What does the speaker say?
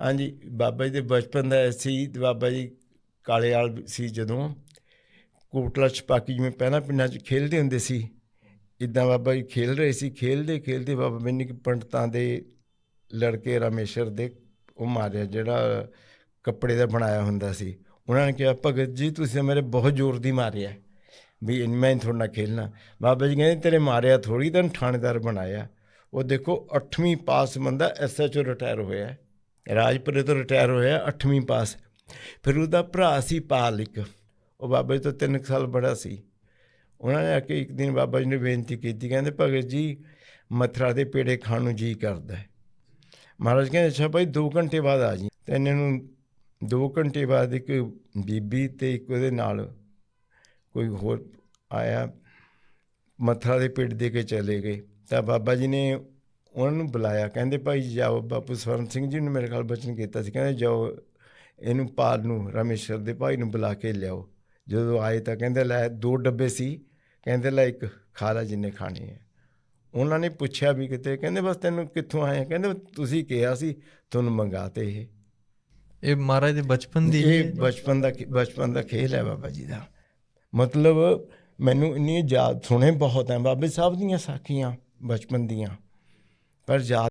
ਹਾਂਜੀ, ਬਾਬਾ ਜੀ ਦੇ ਬਚਪਨ ਦਾ ਸੀ ਬਾਬਾ ਜੀ ਕਾਲੇ ਵਾਲ ਸੀ ਜਦੋਂ। ਕੋਟਲਾ ਛਪਾਕੀ ਜਿਵੇਂ ਪਹਿਲਾਂ ਪਿੰਡਾਂ 'ਚ ਖੇਡਦੇ ਹੁੰਦੇ ਸੀ ਇਦਾਂ ਬਾਬਾ ਜੀ ਖੇਲ ਰਹੇ ਸੀ, ਖੇਲਦੇ ਖੇਲਦੇ ਬਾਬਾ ਮੈਨੂੰ ਪੰਡਤਾਂ ਦੇ ਲੜਕੇ ਰਾਮੇਸ਼ਰ ਦੇ ਉਹ ਮਾਰਿਆ, ਜਿਹੜਾ ਕੱਪੜੇ ਦਾ ਬਣਾਇਆ ਹੁੰਦਾ ਸੀ। ਉਹਨਾਂ ਨੇ ਕਿਹਾ, ਭਗਤ ਜੀ, ਤੁਸੀਂ ਮੇਰੇ ਬਹੁਤ ਜ਼ੋਰ ਦੀ ਮਾਰਿਆ। ਵੀ ਇਨ ਮੈਂ ਥੋੜਾ ਨਾ ਖੇਲਣਾ। ਬਾਬਾ ਜੀ ਕਹਿੰਦੇ, ਤੇਰੇ ਮਾਰਿਆ ਥੋੜੀ ਤੈਨੂੰ ਥਾਣੇਦਾਰ ਬਣਾਇਆ। ਉਹ ਦੇਖੋ 8ਵੀਂ ਪਾਸ ਬੰਦਾ ਐਸਐਚਓ ਰਿਟਾਇਰ ਹੋਇਆ। ਰਾਜਪੁਰੇ ਤੋਂ ਰਿਟਾਇਰ ਹੋਇਆ 8ਵੀਂ ਪਾਸ। ਫਿਰ ਉਹਦਾ ਭਰਾ ਸੀ ਪਾਲ ਇੱਕ ਉਹ ਬਾਬਾ ਜੀ ਤੋਂ 3 ਸਾਲ ਬੜਾ ਸੀ। ਉਹਨਾਂ ਨੇ ਆ ਕੇ ਇੱਕ ਦਿਨ ਬਾਬਾ ਜੀ ਨੇ ਬੇਨਤੀ ਕੀਤੀ, ਕਹਿੰਦੇ ਭਗਤ ਜੀ, ਮਥਰਾ ਦੇ ਪੇੜੇ ਖਾਣ ਨੂੰ ਜੀ ਕਰਦਾ ਹੈ। ਮਹਾਰਾਜ ਕਹਿੰਦੇ, ਅੱਛਾ ਭਾਈ 2 ਘੰਟੇ ਬਾਅਦ ਆ ਜੀ। ਤੇ ਇਹਨਾਂ ਨੂੰ 2 ਘੰਟੇ ਬਾਅਦ ਇੱਕ ਬੀਬੀ ਤੇ ਇੱਕ ਉਹਦੇ ਨਾਲ ਕੋਈ ਹੋਰ ਆਇਆ ਮੱਥਾ ਦੇ ਪਿੰਡ ਦੇ ਕੇ ਚਲੇ ਗਏ। ਤਾਂ ਬਾਬਾ ਜੀ ਨੇ ਉਹਨਾਂ ਨੂੰ ਬੁਲਾਇਆ ਕਹਿੰਦੇ ਭਾਈ ਜਾਓ ਬਾਪੂ ਸਵਰਨ ਸਿੰਘ ਜੀ ਨੇ ਮੇਰੇ ਖਿਆਲ ਬਚਨ ਕੀਤਾ ਸੀ ਕਹਿੰਦੇ ਜਾਓ ਇਹਨੂੰ ਪਾਲ ਨੂੰ ਰਮੇਸ਼ਰ ਦੇ ਭਾਈ ਨੂੰ ਬੁਲਾ ਕੇ ਲਿਆਓ। ਜਦੋਂ ਆਏ ਤਾਂ ਕਹਿੰਦੇ ਲੈ ਦੋ ਡੱਬੇ ਸੀ ਕਹਿੰਦੇ ਲੈ ਇੱਕ ਖਾ ਲੈ ਜਿੰਨੇ ਖਾਣੇ ਆ। ਉਹਨਾਂ ਨੇ ਪੁੱਛਿਆ ਵੀ ਕਿਤੇ ਕਹਿੰਦੇ ਬਸ ਤੈਨੂੰ ਕਿੱਥੋਂ ਆਏ? ਕਹਿੰਦੇ ਤੁਸੀਂ ਕਿਹਾ ਸੀ ਤੁਹਾਨੂੰ ਮੰਗਾਤੇ ਇਹ। ਇਹ ਮਹਾਰਾਜ ਦੇ ਬਚਪਨ ਦੀ ਇਹ ਬਚਪਨ ਦਾ ਬਚਪਨ ਦਾ ਖੇਲ ਹੈ ਬਾਬਾ ਜੀ ਦਾ। ਮਤਲਬ ਮੈਨੂੰ ਇੰਨੀ ਯਾਦ ਸੁਣੇ ਬਹੁਤ ਹੈ ਬਾਬੇ ਸਾਹਿਬ ਦੀਆਂ ਸਾਖੀਆਂ ਬਚਪਨ ਦੀਆਂ। ਪਰ ਯਾਦ